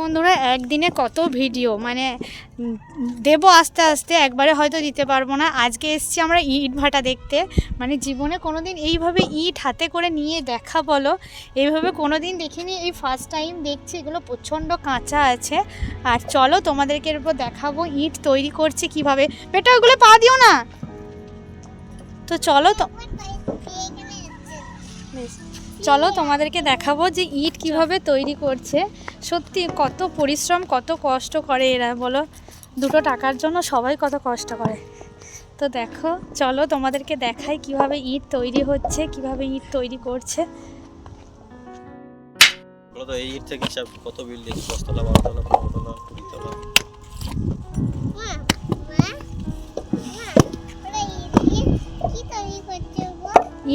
বন্ধুরা, একদিনে কত ভিডিও? মানে দেবো আস্তে আস্তে, একবারে হয়তো দিতে পারব না। আজকে এসছি আমরা ইট ভাটা দেখতে। মানে জীবনে কোনো দিন এইভাবে ইট হাতে করে নিয়ে দেখা বলো, এইভাবে কোনো দিন দেখিনি। এই ফার্স্ট টাইম দেখছি, এগুলো প্রচণ্ড কাঁচা আছে। আর চলো, তোমাদেরকে এর উপর দেখাবো ইট তৈরি করছে কীভাবে। বেটা, ওগুলো পা দিও না। তো চলো তো। চলো, তোমাদেরকে দেখাবো যে ইট কীভাবে তৈরি করছে। সত্যি কত পরিশ্রম কত কষ্ট করে এরা বলো? দুটো টাকার জন্য সবাই কত কষ্ট করে। তো দেখো চলো তোমাদেরকে দেখাই কীভাবে ইট তৈরি হচ্ছে কীভাবে ইট তৈরি করছে। তো এই ইট থেকে হিসাব কত বিল্ডিং দশতলা বারোতলা পনেরোতলা কুড়িতলা?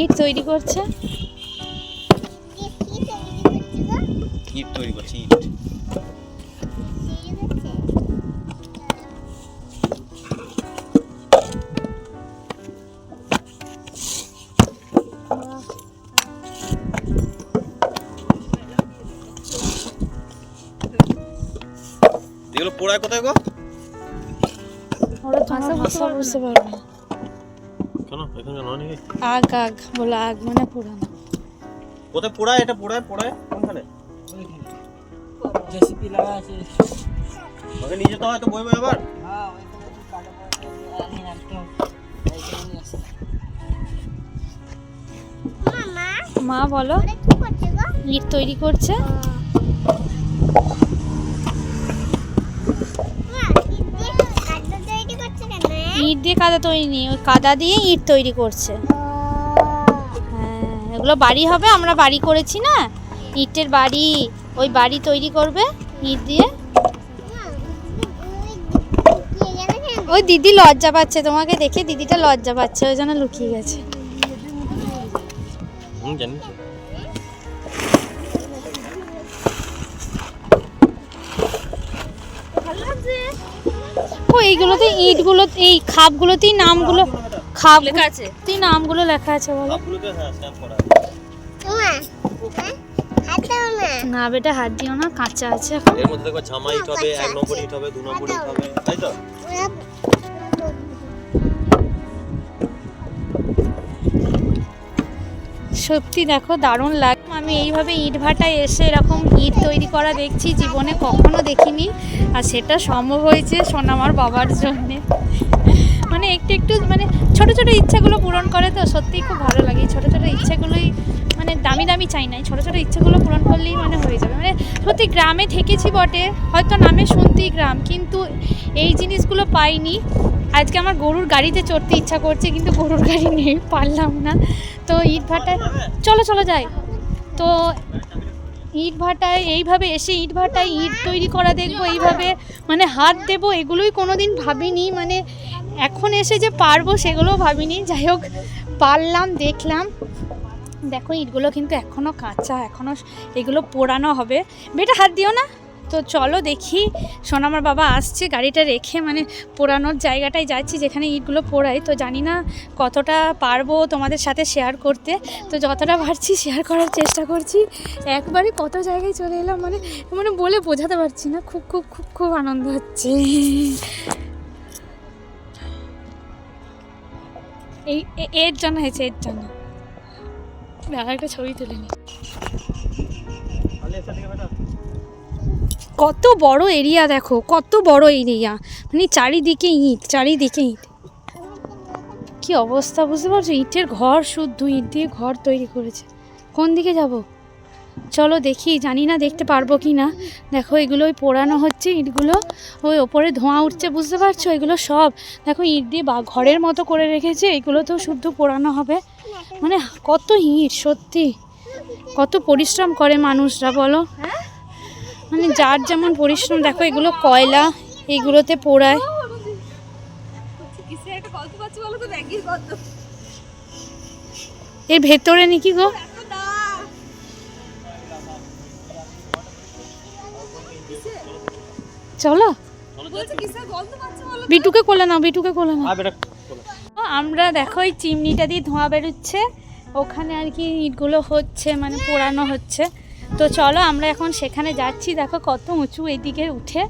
ইট তৈরি করছে? ইট তৈরি করছি। ইট এগুলো পোড়ায় কোথায় গো? ওরা তোমার ভাষা বুঝতে পারবে না। কেন? এখানে নয় নাকি? আগ আগ বলো আগ মানে পুরানো কোথায় পোড়ায়? এটা পোড়ায় পোড়ায়। জেসিপি লাগা আছে। ওকে নিয়ে যেতে হয় তো বই বই আবার? হ্যাঁ কাটা পড়ে আমি মা বলো ইট তৈরি করছে। ইট দিয়ে কাদা তৈরি নেই ওই কাদা দিয়ে ইট তৈরি করছে। হ্যাঁ এগুলো বাড়ি হবে আমরা বাড়ি করেছি না। ইটের বাড়ি। ওই বাড়ি তৈরি করবে ইট দিয়ে? ওই দিদি লজ্জা পাচ্ছে তোমাকে দেখে দিদিটা লজ্জা পাচ্ছে ওই জন্য লুকিয়ে গেছে। ও এইগুলোতে ইটগুলো এই খাপগুলোতেই নামগুলো খাপ লেখা আছে। তুই নামগুলো লেখা আছে বলো। না বেটা হাত দিও না কাঁচা আছে এর মধ্যে দেখো জামা ইট হবে এক নম্বর ইট হবে দু নম্বর ইট হবে তাই তো? সত্যি দেখো দারুণ লাগে আমি এইভাবে ইট ভাটায় এসে এরকম ইট তৈরি করা দেখছি, জীবনে কখনো দেখিনি। আর সেটা সম্ভব হয়েছে সোনামার বাবার জন্যে। মানে একটু একটু মানে ছোট ছোট ইচ্ছাগুলো পূরণ করে তো সত্যিই খুব ভালো লাগে। ছোট ছোট ইচ্ছাগুলোই মানে দামি দামি চাই নাই ছোট ছোট ইচ্ছাগুলো পূরণ করলেই মানে হয়ে যাবে। মানে সত্যি গ্রামে থেকেছি বটে, হয়তো নামে শুনতি গ্রাম, কিন্তু এই জিনিসগুলো পাইনি। আজকে আমার গরুর গাড়িতে চড়তে ইচ্ছা করছে, কিন্তু গরুর গাড়ি নেই, পারলাম না। তো ইট ভাটায় চলো চলো যাই। তো ইট ভাটায় এইভাবে এসে ইট ভাটায় ইট তৈরি করা দেখব, এইভাবে মানে হাত দেবো, এগুলোই কোনো দিন ভাবিনি। মানে এখন এসে যে পারব সেগুলোও ভাবিনি। যাই হোক, পারলাম, দেখলাম। দেখো, ইটগুলো কিন্তু এখনও কাঁচা এখনও এগুলো পোড়ানো হবে। বেটা, হাত দিও না। তো চলো দেখি। সোনামার বাবা আসছে, গাড়িটা রেখে মানে পোড়ানোর জায়গাটায় যাচ্ছি যেখানে ইটগুলো পোড়াই। তো জানি না কতটা পারব তোমাদের সাথে শেয়ার করতে। তো যতটা পারছি শেয়ার করার চেষ্টা করছি। একবারে কত জায়গায় চলে এলাম মানে মানে বলে বোঝাতে পারছি না। খুব খুব খুব খুব আনন্দ হচ্ছে। এই এর জন্য হয়েছে, এর জন্য। দাদা একটা ছবি তুলে নি। কত বড় এরিয়া দেখো, কত বড় এরিয়া। মানে চারিদিকে ইট চারিদিকে ইট। কি অবস্থা বুঝতে পারছ? ইটের ঘর শুদ্ধ, ইট দিয়ে ঘর তৈরি করেছে। কোন দিকে যাব? চলো দেখি, জানি না দেখতে পারব কি না। দেখো, এগুলো ওই পোড়ানো হচ্ছে ইটগুলো। ওই ওপরে ধোঁয়া উঠছে, বুঝতে পারছ? এগুলো সব, দেখো, ইট দিয়ে বা ঘরের মতো করে রেখেছে, এগুলো তো শুদ্ধ পোড়ানো হবে। মানে কত ইট, সত্যি। কত পরিশ্রম করে মানুষরা, বলো। মানে যার যেমন পরিশ্রম দেখো এগুলো কয়লা এগুলোতে পোড়ায়। এর ভেতরে নাকি গো? চলো। বিটুকে কোলে নাও বিটুকে কোলে নাও। আর আমরা দেখো এই চিমনিটা দিয়ে ধোঁয়া বেরোচ্ছে। ওখানে আর কি ইটগুলো হচ্ছে মানে পোড়ানো হচ্ছে। তো চলো আমরা এখন সেখানে যাচ্ছি। দেখো কত উঁচু এইদিকে উঠে।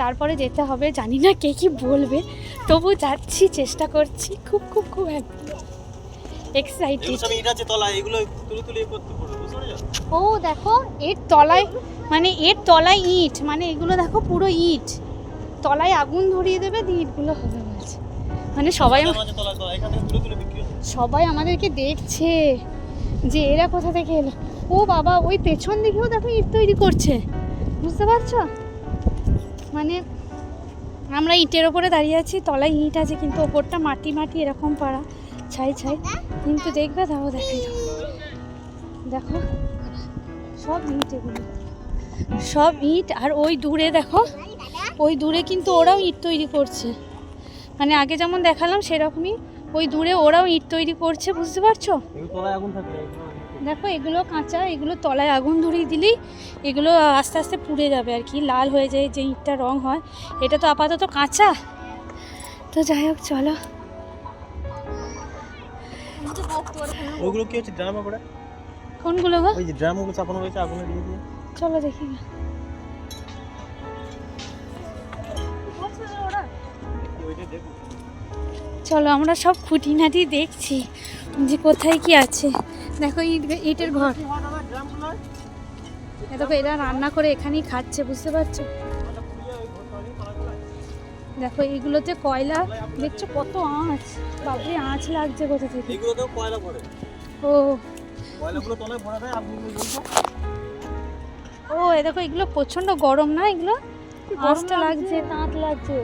তারপরে যেতে হবে। জানি না কে কি বলবে। তবু যাচ্ছি চেষ্টা করছি। খুব খুব খুব এক্সাইটেড ও দেখো এর তলায় মানে এর তলায় ইট। মানে এগুলো দেখো পুরো ইট। তলায় আগুন ধরিয়ে দেবে দিয়ে ইটগুলো হবে বলছে মানে সবাই সবাই আমাদেরকে দেখছে যে এরা কোথা থেকে এলো। ও বাবা, ওই পেছন দিকেও দেখো ইট তৈরি করছে। বুঝতে পারছ? মানে আমরা ইটের ওপরে দাঁড়িয়ে আছি, তলায় ইট আছে, কিন্তু ওপরটা মাটি মাটি, এরকম পাড়া, ছাই ছাই। কিন্তু দেখবে তাও দেখাই দেখো, সব ইট এগুলো। সব ইট, আর ওই দূরে দেখো, ওই দূরে কিন্তু ওরাও ইট তৈরি করছে। মানে আগে যেমন দেখালাম, সেরকমই ওই দূরে ওরাও ইট তৈরি করছে, বুঝতে পারছ? দেখো এগুলো কাঁচা এগুলো তলায় আগুন ধরিয়ে দিলেই এগুলো আস্তে আস্তে পুড়ে যাবে আর কি লাল হয়ে যায় যে ইটটা রং হয়। এটা তো আপাতত কাঁচা। তো যাই হোক চলো। ওগুলো কি হচ্ছে ড্রামা করে? কোনগুলো গো? ওই যে ড্রামগুলো চাপানো হয়েছে আগুনে দিয়ে দিয়ে। চলো দেখি। না চলো আমরা সব খুঁটিনাটি দেখছি যে কোথায় কি আছে। দেখো ইটের ঘর। দেখো এরা রান্না করে এখানেই খাচ্ছে বুঝতে পারছ? দেখো এইগুলোতে কয়লা দেখছ কত আঁচ? বাবরে আঁচ লাগছে কোথা থেকে? কয়লা পড়ে। ও। ও এ দেখো এগুলো প্রচণ্ড গরম না এগুলো? আঁচটা লাগছে। তাঁত লাগছে।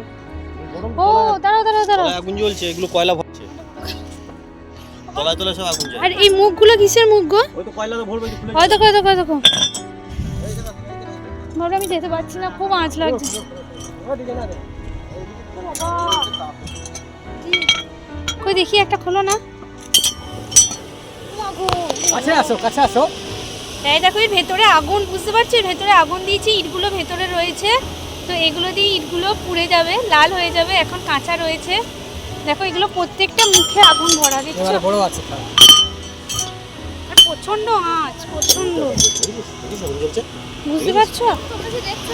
ও দাঁড়াও দাঁড়াও দাঁড়াও। আগুন জ্বলছে এগুলো কয়লা তলায় তলায় সব আগুন যায় আর এই মুখগুলো কিসের মুখ গো? ওই তো কয়লাতে ভরবে যে খুলে। ওই দেখো দেখো দেখো। বাবা আমি যেতে পারছি না খুব আঁচ লাগছে। কই দেখি একটা খোলো না। কাছে আসো কাছে আসো। এই দেখো এর ভেতরে আগুন বুঝতে পারছ? এর ভেতরে আগুন দিয়েছি ইটগুলো ভেতরে রয়েছে। তো এগুলো দিয়ে ইটগুলো পুড়ে যাবে লাল হয়ে যাবে এখন কাঁচা রয়েছে। দেখো এগুলো প্রত্যেকটা মুখে আগুন ভরা দিচ্ছে এবারে বড় আছে আর প্রচণ্ড আঁচ প্রচণ্ড বুঝতে পারছ। তোমরা বুঝতে পারছ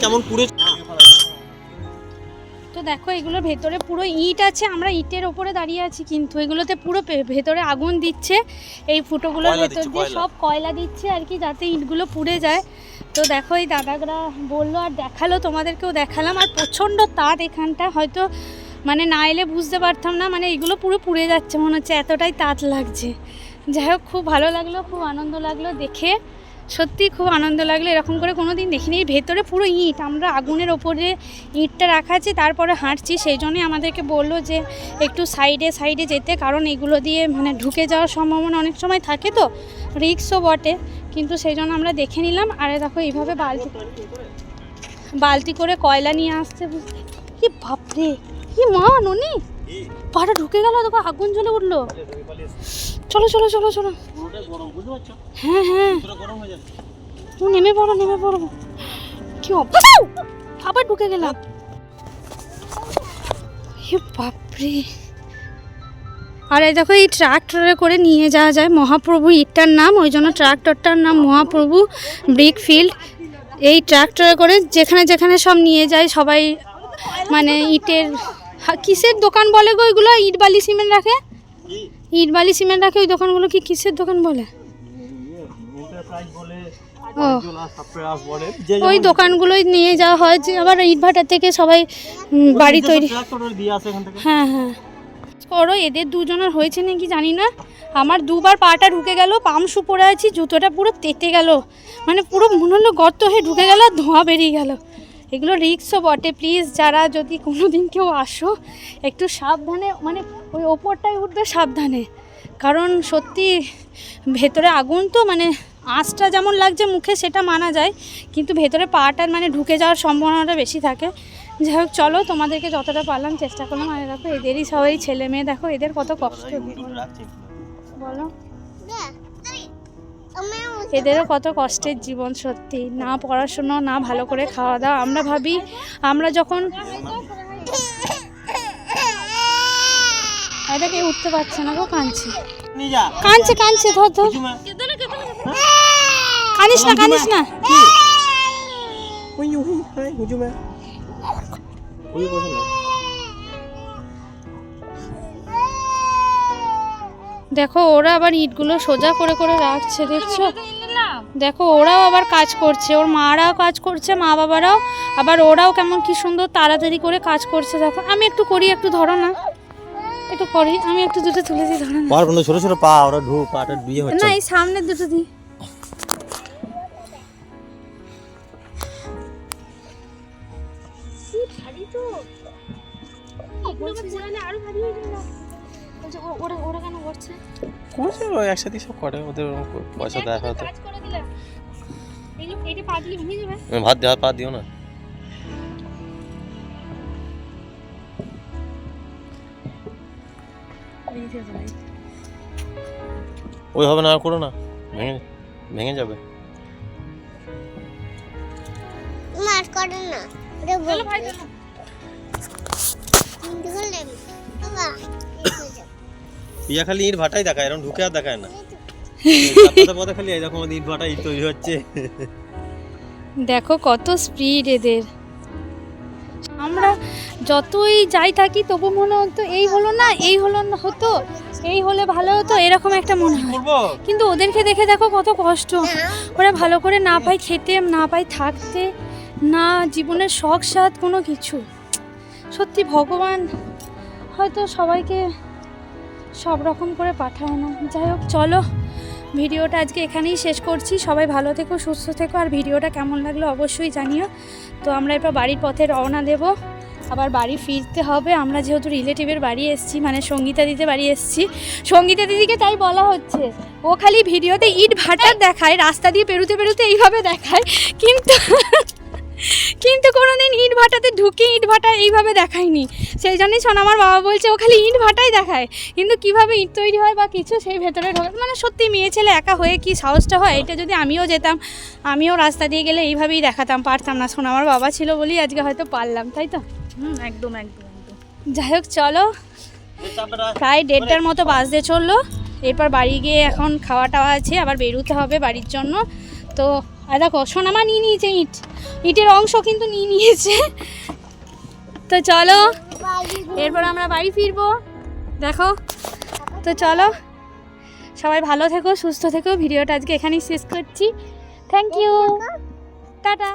কেমন পুড়ে তো দেখো এগুলোর ভেতরে পুরো ইট আছে আমরা ইটের ওপরে দাঁড়িয়ে আছি কিন্তু। এগুলোতে পুরো ভেতরে আগুন দিচ্ছে। এই ফুটোগুলোর ভেতর দিয়ে সব কয়লা দিচ্ছে আর কি যাতে ইটগুলো পুড়ে যায়। তো দেখো এই দাদাগরা বলল আর দেখাল তোমাদেরকেও দেখালাম। আর প্রচণ্ড তাঁত এখানটা হয়তো মানে না এলে বুঝতে পারতাম না মানে এগুলো পুরো পুড়ে যাচ্ছে মনে হচ্ছে এতটাই তাঁত লাগছে। যাই হোক খুব ভালো লাগল খুব আনন্দ লাগল দেখে। সত্যি খুব আনন্দ লাগল। এরকম করে কোনো দিন দেখিনি ভেতরে পুরো ইট। আমরা আগুনের ওপরে ইটটা রাখা আছে, তারপরে হাঁটছি। সেই জন্যই আমাদেরকে বলল যে একটু সাইডে সাইডে যেতে। কারণ এগুলো দিয়ে মানে ঢুকে যাওয়ার সম্ভাবনা অনেক সময় থাকে তো। রিক্সও বটে। কিন্তু সেই জন্য আমরা দেখে নিলাম। আরে দেখো, এইভাবে বালতি বালতি করে কয়লা নিয়ে আসছে বুঝতে কি বাপরে! কি মা ননি পাটা ঢুকে গেল, দেখো, আগুন জ্বলে উঠল। চলো চলো চলো চলো। হ্যাঁ হ্যাঁ। তুমি নেমে পড়ো নেমে পড়ো। কি আবার ঢুকে গেলাম। বাপরে। আর এই দেখো, এই ট্রাক্টরে করে নিয়ে যাওয়া যায় মহাপ্রভু ইটটার নাম। ওই জন্য ট্রাক্টরটার নাম মহাপ্রভু ব্রিক ফিল্ড এই ট্রাক্টরে করে যেখানে যেখানে সব নিয়ে যায় সবাই মানে ইটের কিসের দোকান বলে গো ওইগুলো ইট বালি সিমেন্ট রাখে? ইট বালি সিমেন্ট রাখে ওই দোকানগুলো কি কিসের দোকান বলে? ও। ওই দোকানগুলোই নিয়ে যাওয়া হয় যে আবার ইটভাটা থেকে সবাই বাড়ি তৈরি। হ্যাঁ হ্যাঁ। করো এদের দুজনের হয়েছে নাকি জানি না। আমার দুবার পাটা ঢুকে গেল পামশু পরে আছি জুতোটা পুরো তেতে গেল। মানে পুরো মনে হলো গর্ত হয়ে ঢুকে গেল আর ধোঁয়া বেরিয়ে গেল। এগুলো রিক্সও বটে। প্লিজ যারা যদি কোনো দিন কেউ আসো একটু সাবধানে মানে ওই ওপরটাই উঠবে সাবধানে। কারণ সত্যি ভেতরে আগুন তো মানে আঁচটা যেমন লাগছে মুখে সেটা মানা যায় কিন্তু ভেতরে পাটার মানে ঢুকে যাওয়ার সম্ভাবনাটা বেশি থাকে। যাই হোক চলো তোমাদেরকে যতটা পারলাম চেষ্টা করলাম। আর দেখো এদেরই সবাই ছেলে মেয়ে দেখো এদের কত কষ্ট। বলো। এদেরও কত কষ্টের জীবন সত্যি। না পড়াশুনো না ভালো করে খাওয়া দাওয়া আমরা ভাবি আমরা যখন এটা কেউ উঠতে পারছে না গো কাঁদছে। কাঁদছে কাঁদছে ধর ধর। কানিস না কানিস না। ওই ওই হুজুমে ওই বসে না দেখো ওরা আবার ইটগুলো সোজা করে করে রাখছে দেখছ? দেখো ওরাও আবার কাজ করছে ওর মারাও কাজ করছে মা বাবারাও। আবার ওরাও কেমন কি সুন্দর তাড়াতাড়ি করে কাজ করছে দেখো। আমি একটু করি একটু ধরো না। একটু করি আমি একটু দুটো তুলে দিই ধরো না। কোনো ছোট ছোট পা ওরা ঢু পাটা বিয়ে হচ্ছে। না এই সামনের দুটো দিই। করছে? ওই একসাথে সব করে ওদের করে পয়সা দেয় হয়তো। তুমি ভাত দেওয়া পা দিও না। ওইভাবে না আর করো না। ভেঙে ভেঙে যাবে। মার করে না। ওরে বল ধরলেন বাবা। পিয়া খালি ইট ভাটাই দেখায় এরকম ঢুকে আর দেখায় না। পথে পথে খালি এই দেখো ইট ভাটা ইট তৈরি হচ্ছে। দেখো কত স্পিড এদের। আমরা যতই যাই থাকি তবু মনে হতো এই হলো না এই হলো না হতো এই হলে ভালো হতো এরকম একটা মনে হয়। কিন্তু ওদেরকে দেখে দেখো কত কষ্ট। ওরা ভালো করে না পায় খেতে না পায় থাকতে না জীবনের শখ স্বাদ কোনো কিছু। সত্যি ভগবান হয়তো সবাইকে সব রকম করে পাঠায় না যাই হোক, চলো, ভিডিওটা আজকে এখানেই শেষ করছি। সবাই ভালো থেকো, সুস্থ থেকো, আর ভিডিওটা কেমন লাগল অবশ্যই জানিও। তো আমরা এবার বাড়ির পথে রওনা দেব। আবার বাড়ি ফিরতে হবে। আমরা যেহেতু রিলেটিভের বাড়ি এসেছি মানে সঙ্গীতা দিতে বাড়ি এসেছি। সঙ্গীতা দিদিকে তাই বলা হচ্ছে। ও খালি ভিডিওতে ইট ভাটার দেখায়, রাস্তা দিয়ে পেরুতে পেরুতে এইভাবে দেখায়। কিন্তু কিন্তু কোনোদিন ইট ভাটাতে ঢুকে ইট ভাটা এইভাবে দেখায়নি। সেই জন্যই শোন আমার বাবা বলছে ও খালি ইট ভাটাই দেখায়। কিন্তু কীভাবে ইট তৈরি হয় বা কিছু সেই ভেতরে ঢোকে মানে সত্যি মেয়ে ছেলে একা হয়ে কি সাহসটা হয়? এটা যদি আমিও যেতাম আমিও রাস্তা দিয়ে গেলে এইভাবেই দেখাতাম পারতাম না। শোন আমার বাবা ছিল বলেই আজকে হয়তো পারলাম তাই তো? হুম একদম একদম একদম। যাই হোক চলো। প্রায় দেড়টার মতো বাজতে চলল। এরপর বাড়ি গিয়ে এখন খাওয়া টাওয়া আছে আবার বেরোতে হবে বাড়ির জন্য। তো আর দেখো সোনামা নিয়ে নিয়েছে ইট। ইটের অংশ কিন্তু নিয়ে নিয়েছে। তো চলো এরপর আমরা বাড়ি ফিরবো। দেখো তো চলো সবাই ভালো থেকো সুস্থ থেকো। ভিডিওটা আজকে এখানেই শেষ করছি। Thank you tata.